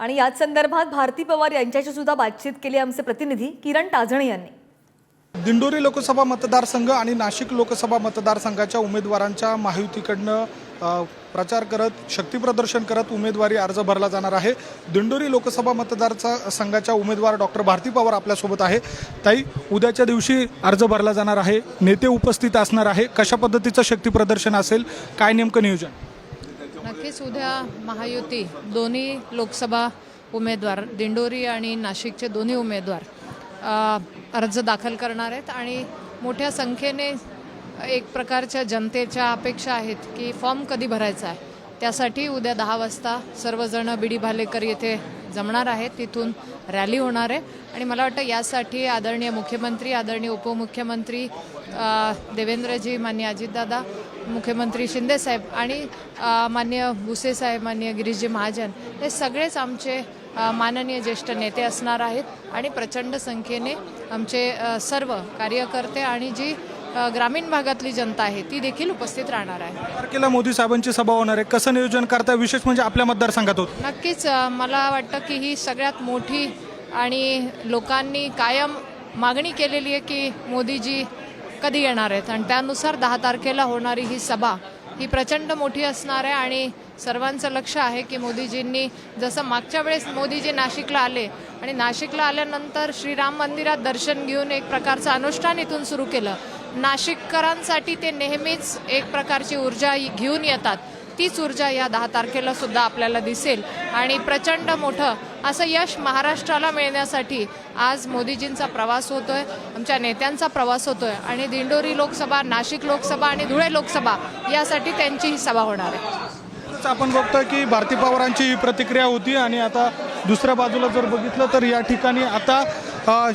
आणि याच संदर्भात भारती पवार यांच्याशी सुद्धा बातचीत केली आमचे प्रतिनिधी किरण टाजणे यांनी. दिंडोरी लोकसभा मतदारसंघ आणि नाशिक लोकसभा मतदारसंघाच्या उमेदवारांच्या महायुतीकडनं प्रचार करत शक्तीप्रदर्शन करत उमेदवारी अर्ज भरला जाणार आहे. दिंडोरी लोकसभा मतदारचा संघाच्या उमेदवार डॉक्टर भारती पवार आपल्यासोबत आहे. ताई उद्याच्या दिवशी अर्ज भरला जाणार आहे. नेते उपस्थित असणार आहे. कशा पद्धतीचं शक्तीप्रदर्शन असेल? काय नेमकं नियोजन? नक्कीच उद्या महायुती दोन्ही लोकसभा उमेदवार दिंडोरी आणि नाशिकचे दोन्ही उमेदवार अर्ज दाखल करणार आहेत आणि मोठ्या संख्येने एक प्रकारच्या जनतेच्या अपेक्षा आहेत की फॉर्म कधी भरायचा आहे. त्यासाठी उद्या दहा वाजता सर्वजण बिडी भालेकर येथे जमणार आहेत तिथून रॅली होणार आहे. आणि मला वाटतं यासाठी आदरणीय मुख्यमंत्री आदरणीय उपमुख्यमंत्री देवेंद्रजी मान्य अजितदादा मुख्यमंत्री शिंदेसाहेब आणि मान्य भुसेसाहेब मान्य गिरीशजी महाजन हे सगळेच आमचे माननीय ज्येष्ठ नेते असणार आहेत. आणि प्रचंड संख्येने आमचे सर्व कार्यकर्ते आणि जी ग्रामीण भागातली जनता आहे ती देखील उपस्थित राहणार आहे. तारखेला मोदी साहेबांची सभा होणार आहे. कसं नियोजन करता विशेष म्हणजे आपल्या मतदारसंघात होत. नक्कीच अ, मला वाटतं की ही सगळ्यात मोठी आणि लोकांनी कायम मागणी केलेली आहे की मोदीजी कधी येणार आहेत. आणि त्यानुसार दहा तारखेला होणारी ही सभा ही प्रचंड मोठी असणार आहे आणि सर्वांचं लक्ष आहे की मोदीजींनी जसं मागच्या वेळेस मोदीजी नाशिकला आले आणि नाशिकला आल्यानंतर श्रीराम मंदिरात दर्शन घेऊन एक प्रकारचं अनुष्ठान इथून सुरू केलं. नाशिककरांसाठी ते नेहमीच एक प्रकारची ऊर्जा घेऊन येतात. तीच ऊर्जा या दहा तारखेला सुद्धा आपल्याला दिसेल. आणि प्रचंड मोठं असं यश महाराष्ट्राला मिळण्यासाठी आज मोदीजींचा प्रवास होतोय आमच्या नेत्यांचा प्रवास होतोय. आणि दिंडोरी लोकसभा नाशिक लोकसभा आणि धुळे लोकसभा यासाठी त्यांची ही सभा होणार आहे. आपण बघतोय की भारती पवारांची ही प्रतिक्रिया होती आणि आता दुसऱ्या बाजूला जर बघितलं तर या ठिकाणी आता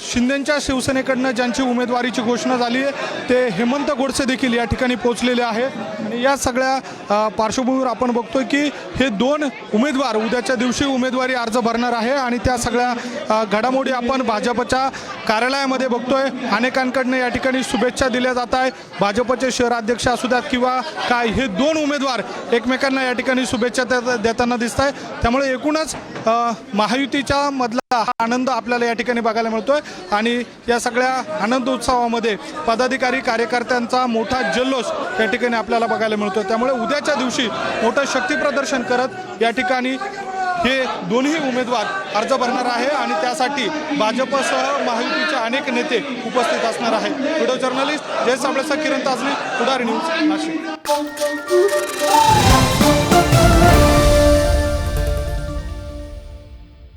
शिंदेंच्या शिवसेनेकडनं ज्यांची उमेदवारीची घोषणा झाली आहे ते हेमंत गोडसे देखील या ठिकाणी पोहोचलेले आहे. आणि या सगळ्या पार्श्वभूमीवर आपण बघतोय की हे दोन उमेदवार उद्याच्या दिवशी उमेदवारी अर्ज भरणार आहे आणि त्या सगळ्या घडामोडी आपण भाजपच्या कार्यालयामध्ये बघतोय. अनेकांकडनं या ठिकाणी शुभेच्छा दिल्या जात आहे भाजपचे शहराध्यक्ष असू द्यात किंवा काय हे दोन उमेदवार एकमेकांना या ठिकाणी शुभेच्छा देताना दिसत आहे त्यामुळे एकूणच महायुतीच्या मधला हा आनंद आपल्याला या ठिकाणी बघायला मिळतोय. आणि या सगळ्या आनंद उत्सवामध्ये पदाधिकारी कार्यकर्त्यांचा मोठा जल्लोष या ठिकाणी आपल्याला बघायला मिळतोय. त्यामुळे उद्या उद्याच्या दिवशी मोठं शक्ती प्रदर्शन करत या ठिकाणी हे दोन्ही उमेदवार अर्ज भरणार आहे आणि त्यासाठी भाजपसह महायुतीचे अनेक नेते उपस्थित असणार आहे व्हिडिओ जर्नलिस्ट जय साबळेसह किरण ताजने पुढारी न्यूज नाशिक.